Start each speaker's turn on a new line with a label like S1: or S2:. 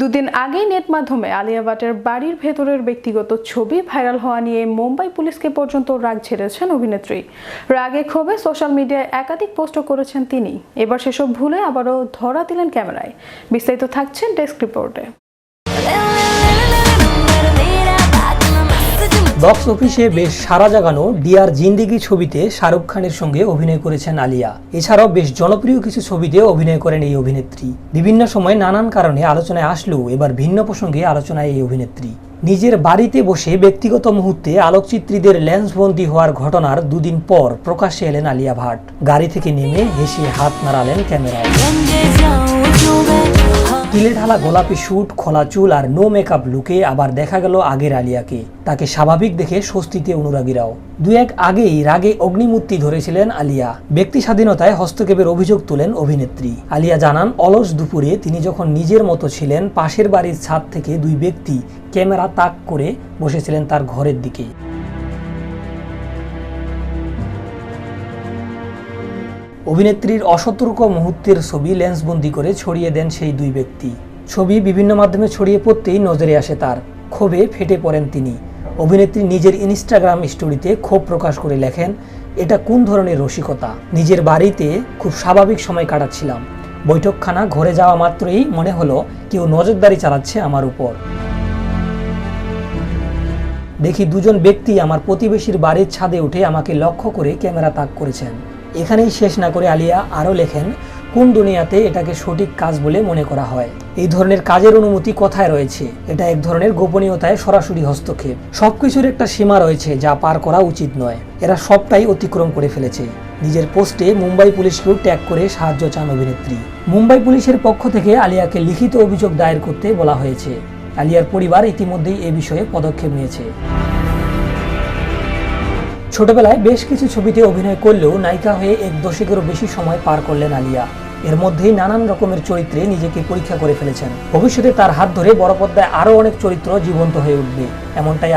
S1: দুদিন আগেই নেট মাধ্যমে আলিয়া ভাটের বাড়ির ভেতরের ব্যক্তিগত ছবি ভাইরাল হওয়া নিয়ে মুম্বাই পুলিশকে পর্যন্ত রাগ ছেড়েছেন অভিনেত্রী। রাগে ক্ষোভে সোশ্যাল মিডিয়ায় একাধিক পোস্টও করেছেন তিনি। এবার সেসব ভুলে আবারও ধরা দিলেন ক্যামেরায়। বিস্তারিত থাকছেন ডেস্ক রিপোর্টে।
S2: বক্স অফিসে বেশ সারা জাগানো ডিয়ার জিন্দিগি ছবিতে শাহরুখ খানের সঙ্গে অভিনয় করেছেন আলিয়া। এছাড়াও বেশ জনপ্রিয় কিছু ছবিতে অভিনয় করেন এই অভিনেত্রী। বিভিন্ন সময় নানান কারণে আলোচনায় আসলেও এবার ভিন্ন প্রসঙ্গে আলোচনায় এই অভিনেত্রী। নিজের বাড়িতে বসে ব্যক্তিগত মুহূর্তে আলোকচিত্রীদের লেন্সবন্দি হওয়ার ঘটনার দুদিন পর প্রকাশ্যে এলেন আলিয়া ভাট। গাড়ি থেকে নেমে হেসে হাত নাড়ালেন ক্যামেরায়। তিলে ঢালা গোলাপি স্যুট, খোলা চুল আর নো মেকআপ লুকে আবার দেখা গেল আগের আলিয়াকে। তাকে স্বাভাবিক দেখে স্বস্তিতে অনুরাগীরাও। দু এক আগেই রাগে অগ্নিমূর্তি ধরেছিলেন আলিয়া। ব্যক্তি স্বাধীনতায় হস্তক্ষেপের অভিযোগ তোলেন অভিনেত্রী। আলিয়া জানান, অলস দুপুরে তিনি যখন নিজের মতো ছিলেন, পাশের বাড়ির ছাদ থেকে দুই ব্যক্তি ক্যামেরা তাক করে বসেছিলেন তার ঘরের দিকে। অভিনেত্রীর অসতর্ক মুহূর্তের ছবি লেন্সবন্দি করে ছড়িয়ে দেন সেই দুই ব্যক্তি। ছবি বিভিন্ন মাধ্যমে ছড়িয়ে পড়তেই নজরে আসে তার। ক্ষোভে ফেটে পড়েন তিনি। অভিনেত্রী নিজের ইনস্টাগ্রাম স্টোরিতে ক্ষোভ প্রকাশ করে লেখেন, এটা কোন ধরনের রসিকতা? নিজের বাড়িতে খুব স্বাভাবিক সময় কাটাচ্ছিলাম। বৈঠকখানা, ঘরে যাওয়া মাত্রই মনে হলো কেউ নজরদারি চালাচ্ছে আমার উপর। দেখি দুজন ব্যক্তি আমার প্রতিবেশীর বাড়ির ছাদে উঠে আমাকে লক্ষ্য করে ক্যামেরা তাক করেছেন। এখানেই শেষ না করে আলিয়া আরও লেখেন, কোন দুনিয়াতে এটাকে সঠিক কাজ বলে মনে করা হয়? এই ধরনের কাজের অনুমতি কথায় রয়েছে? এটা এক ধরনের গোপনীয়তায় সরাসরি হস্তক্ষেপ। সবকিছুর একটা সীমা রয়েছে যা পার করা উচিত নয়। এরা সবটাই অতিক্রম করে ফেলেছে। নিজের পোস্টে মুম্বাই পুলিশকেও ট্যাগ করে সাহায্য চান অভিনেত্রী। মুম্বাই পুলিশের পক্ষ থেকে আলিয়াকে লিখিত অভিযোগ দায়ের করতে বলা হয়েছে। আলিয়ার পরিবার ইতিমধ্যেই এ বিষয়ে পদক্ষেপ নিয়েছে। ছোটবেলায় বেশ কিছু ছবিতে অভিনয় করলেও নায়িকা হয়ে এক দশকেরও বেশি সময় পার করলেন আলিয়া। এর মধ্যেই নানান রকমের চরিত্রে নিজেকে পরীক্ষা করে ফেলেছেন। ভবিষ্যতে তার হাত ধরে বড় পর্দায় আরও অনেক চরিত্র জীবন্ত হয়ে উঠবে, এমনটাই